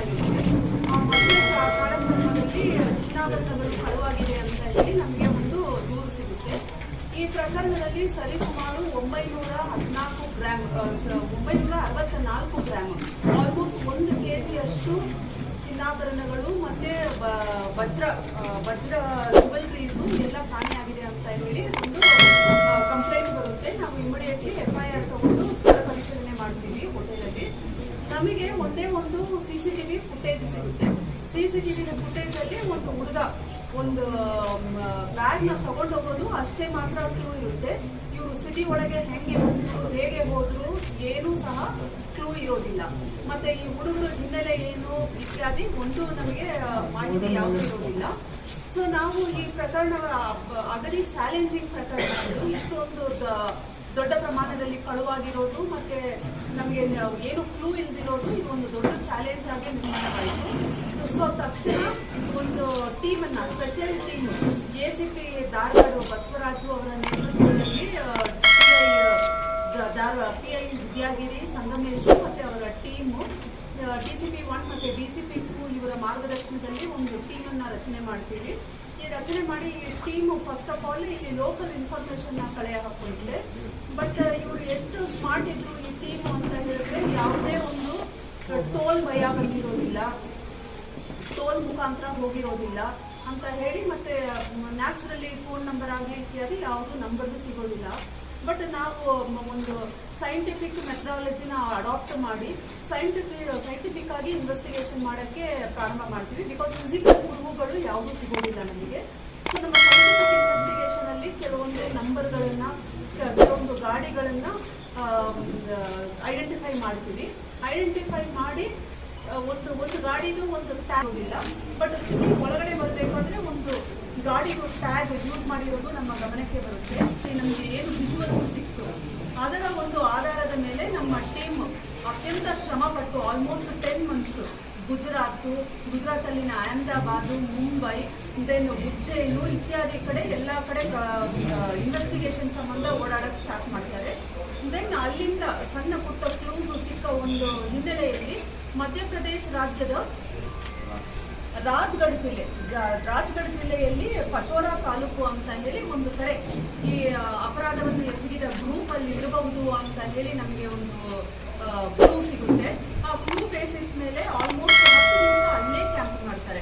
ಕಾ- ಚಿನ್ನಾಭರಣಗಳು ಅಂತ ಹೇಳಿ ನಮಗೆ ಒಂದು ದೂರು ಸಿಗುತ್ತೆ ಈ ಪ್ರಕರಣದಲ್ಲಿ ಸರಿಸುಮಾರು ಒಂಬೈನೂರ ಹದಿನಾಲ್ಕು ಗ್ರಾಮ್ ಒಂಬೈನೂರ ಅರವತ್ತ ನಾಲ್ಕು ಗ್ರಾಮ್ ಆಲ್ಮೋಸ್ಟ್ ಒಂದು ಕೆ ಜಿಯಷ್ಟು ಚಿನ್ನಾಭರಣಗಳು ಮತ್ತೆ ವಜ್ರ ವಜ್ರ, ಜುವೆಲ್ರೀಸು ಎಲ್ಲ ಕಾಣೆಯಾಗಿದೆ ಅಂತ ಹೇಳಿ ಒಂದು ಒಂದೇ ಒಂದು ಸಿ ಸಿ ಟಿವಿ ಫುಟೇಜ್ ಸಿಗುತ್ತೆ. ಸಿ ಸಿ ಟಿವಿ ಫುಟೇಜ್ ಅಲ್ಲಿ ಒಂದು ಹುಡುಗ ಒಂದು ಬ್ಯಾಗ್ನ ತಗೊಂಡು ಹೋಗೋದು ಅಷ್ಟೇ ಮಾತ್ರ ಕ್ಲೂ ಇರುತ್ತೆ. ಇವರು ಸಿಟಿ ಒಳಗೆ ಹೆಂಗೆ ಹೇಗೆ ಹೋದ್ರು ಏನೂ ಸಹ ಕ್ಲೂ ಇರೋದಿಲ್ಲ. ಮತ್ತೆ ಈ ಹುಡುಗರ ಹಿನ್ನೆಲೆ ಏನು ಇತ್ಯಾದಿ ಒಂದು ನಮಗೆ ಮಾಹಿತಿ ಯಾವುದೂ ಇರೋದಿಲ್ಲ. ಸೊ ನಾವು ಈ ಪ್ರಕರಣ ಅಗದಿ ಚಾಲೆಂಜಿಂಗ್ ಪ್ರಕರಣ ಇಷ್ಟೊಂದು ದೊಡ್ಡ ಪ್ರಮಾಣದಲ್ಲಿ ಕಳುವಾಗಿರೋದು ಮತ್ತೆ ನಮಗೆ ಏನು ಕ್ಲೂ ಇಲ್ದಿರೋದು ಇದು ಒಂದು ದೊಡ್ಡ ಚಾಲೆಂಜ್ ಆಗಿ ನಿರ್ಮಾಣವಾಯಿತು. ಸೊ ತಕ್ಷಣ ಒಂದು ಟೀಮ್ ಅನ್ನ special team A C P Dharwad Basavaraju ಅವರ ನೇತೃತ್ವದಲ್ಲಿ ಪಿ ಐ ವಿದ್ಯಾಗಿರಿ, ಸಂಗಮೇಶ್ ಮತ್ತೆ ಅವರ team D C P one ಮತ್ತೆ ಡಿ ಸಿ ಪಿ ಟೂ ಇವರ ಮಾರ್ಗದರ್ಶನದಲ್ಲಿ ಒಂದು ಟೀಮ್ ಅನ್ನ ರಚನೆ ಮಾಡ್ತೀವಿ. ಈ ರಚನೆ ಮಾಡಿ ಟೀಮ್ ಫಸ್ಟ್ ಆಫ್ ಆಲ್ ಇಲ್ಲಿ ಲೋಕಲ್ ಇನ್ಫಾರ್ಮೇಶನ್ನ ಕಳೆ ಹಾಕೊಂಡಿದೆ ಬಟ್ ಇವರು ಎಷ್ಟು ಸ್ಮಾರ್ಟ್ ಇದ್ರು ಈ ಟೀಮ್ ಅಂತ ಹೇಳಿದ್ರೆ ಯಾವುದೇ ಒಂದು ಟೋಲ್ ಭಯ ಬಂದಿರೋದಿಲ್ಲ. ಟೋಲ್ ಮುಖಾಂತರ ಹೋಗಿರೋದಿಲ್ಲ. ಅಂತ ಹೇಳಿ ಮತ್ತೆ ನ್ಯಾಚುರಲಿ ಫೋನ್ ನಂಬರ್ ಆಗಿ ಇತ್ಯಾದಿ ಯಾವುದು ನಂಬರ್ ಸಿಗೋದಿಲ್ಲ. ಬಟ್ ನಾವು ಒಂದು ಸೈಂಟಿಫಿಕ್ ಮೆಥಡಾಲಜಿನ ಅಡಾಪ್ಟ್ ಮಾಡಿ ಸೈಂಟಿಫಿಕ್ ಸೈಂಟಿಫಿಕ್ ಆಗಿ ಇನ್ವೆಸ್ಟಿಗೇಷನ್ ಮಾಡೋಕ್ಕೆ ಪ್ರಾರಂಭ ಮಾಡ್ತೀವಿ. ಬಿಕಾಸ್ ಫಿಸಿಕಲ್ ಗುರುಗಳು ಯಾವುದೂ ಸಿಗೋದಿಲ್ಲ ನಮಗೆ. ಸೊ ನಮ್ಮ ಸೈಂಟಿಫಿಕ್ ಇನ್ವೆಸ್ಟಿಗೇಷನ್ ಅಲ್ಲಿ ಕೆಲವೊಂದು ನಂಬರ್ಗಳನ್ನ ಕೆಲವೊಂದು ಗಾಡಿಗಳನ್ನ ಐಡೆಂಟಿಫೈ ಮಾಡ್ತೀವಿ. ಐಡೆಂಟಿಫೈ ಮಾಡಿ ಒಂದು ಒಂದು ಗಾಡಿದು ಒಂದು ಟ್ಯಾಗ್ ಇಲ್ಲ ಬಟ್ ಸಿಟಿ ಒಳಗಡೆ ಬರಬೇಕು ಅಂದ್ರೆ ಒಂದು ಗಾಡಿದು ಟ್ಯಾಗ್ ಯೂಸ್ ಮಾಡಿರೋದು ನಮ್ಮ ಗಮನಕ್ಕೆ ಬರುತ್ತೆ. ನಮಗೆ ಏನು ಅದರ ಒಂದು ಆಧಾರದ ಮೇಲೆ ನಮ್ಮ ಟೀಮ್ ಅತ್ಯಂತ ಶ್ರಮ ಪಟ್ಟು almost ten months Gujarat Gujarat ಅಲ್ಲಿನ ಅಹಮದಾಬಾದ್, ಮುಂಬೈ ದೆನ್ ಉಜ್ಜೈನು ಇತ್ಯಾದಿ ಕಡೆ ಎಲ್ಲ ಕಡೆ ಇನ್ವೆಸ್ಟಿಗೇಷನ್ ಸಂಬಂಧ ಓಡಾಡಕ್ಕೆ ಸ್ಟಾರ್ಟ್ ಮಾಡ್ತಾರೆ. ದೆನ್ ಅಲ್ಲಿಂದ ಸಣ್ಣ ಪುಟ್ಟ ಕ್ಲೂಸ್ ಸಿಕ್ಕ ಒಂದು ಹಿನ್ನೆಲೆಯಲ್ಲಿ ಮಧ್ಯಪ್ರದೇಶ ರಾಜ್ಯದ ರಾಜ್ಗಢ್ ಜಿಲ್ಲೆ ರಾಜ್ಗಢ್ ಜಿಲ್ಲೆಯಲ್ಲಿ ಪಚೋರಾ ತಾಲೂಕು ಅಂತ ಹೇಳಿ ಒಂದು ಕಡೆ ಈ ಆ, ಅಪರಾಧವನ್ನು ಎಸಗಿದ ಗ್ರೂಪ್ ಅಲ್ಲಿ ಇರಬಹುದು ಅಂತ ಹೇಳಿ ನಮಗೆ ಒಂದು